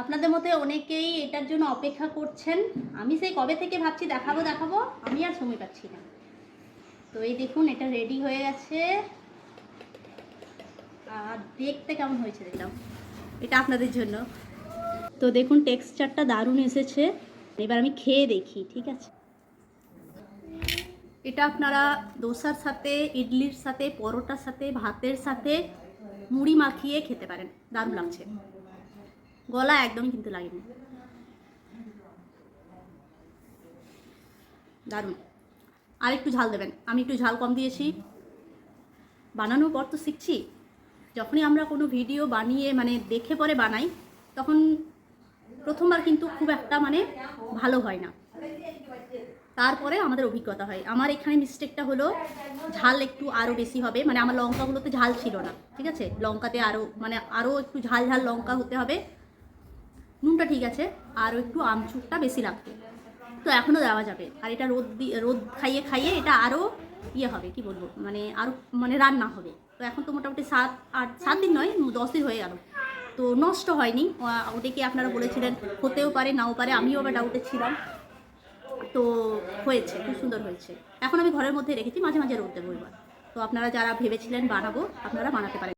আপনাদের মধ্যে অনেকেই এটার জন্য অপেক্ষা করছেন? আমি সেই কবে থেকে ভাবছি দেখাবো দেখাবো, আমি আর সময় পাচ্ছি না। তো এই দেখুন, এটা রেডি হয়ে গেছে। আর দেখতে কেমন হয়েছে দেখলাম। এটা আপনাদের জন্য। তো দেখুন টেক্সচারটা দারুণ এসেছে। এবার আমি খেয়ে দেখি, ঠিক আছে? এটা আপনারা দোসার সাথে, ইডলির সাথে, পরোটার সাথে, ভাতের সাথে মুড়ি মাখিয়ে খেতে পারেন। দারুণ লাগছে। গলা একদম কিন্তু লাগেনি। দারুণ। আর একটু ঝাল দেবেন। আমি একটু ঝাল কম দিয়েছি। বানানোর পর তো শিখছি। যখনই আমরা কোনো ভিডিও বানিয়ে মানে দেখে পরে বানাই, তখন প্রথমবার কিন্তু খুব একটা মানে ভালো হয় না। তারপরে আমাদের অভিজ্ঞতা হয়। আমার এখানে মিস্টেকটা হলো, ঝাল একটু আরও বেশি হবে। মানে আমার লঙ্কাগুলোতে ঝাল ছিল না। ঠিক আছে? লঙ্কাতে আরও মানে আরও একটু ঝাল ঝাল লঙ্কা হতে হবে। নুনটা ঠিক আছে আরও একটু আমচুরটা বেশি লাগবে। তো এখনও দেওয়া যাবে। আর এটা রোদ দিয়ে রোদ খাইয়ে খাইয়ে এটা আরও ইয়ে হবে, কি বলব? মানে আরও মানে রান্না হবে। তো এখন তো মোটামুটি সাত, আট, সাত দিন নয়, দশ দিন হয়ে গেল। তো নষ্ট হয়নি। ওটাকে আপনারা বলেছিলেন, হতেও পারে, নাও পারে, আমিও আবার ডাউটে ছিলাম। তো হয়েছে, খুব সুন্দর হয়েছে। এখন আমি ঘরের মধ্যে রেখেছি, মাঝে মাঝে রোদ দেবো এবার। তো আপনারা যারা ভেবেছিলেন বানাবো, আপনারা বানাতে পারেন।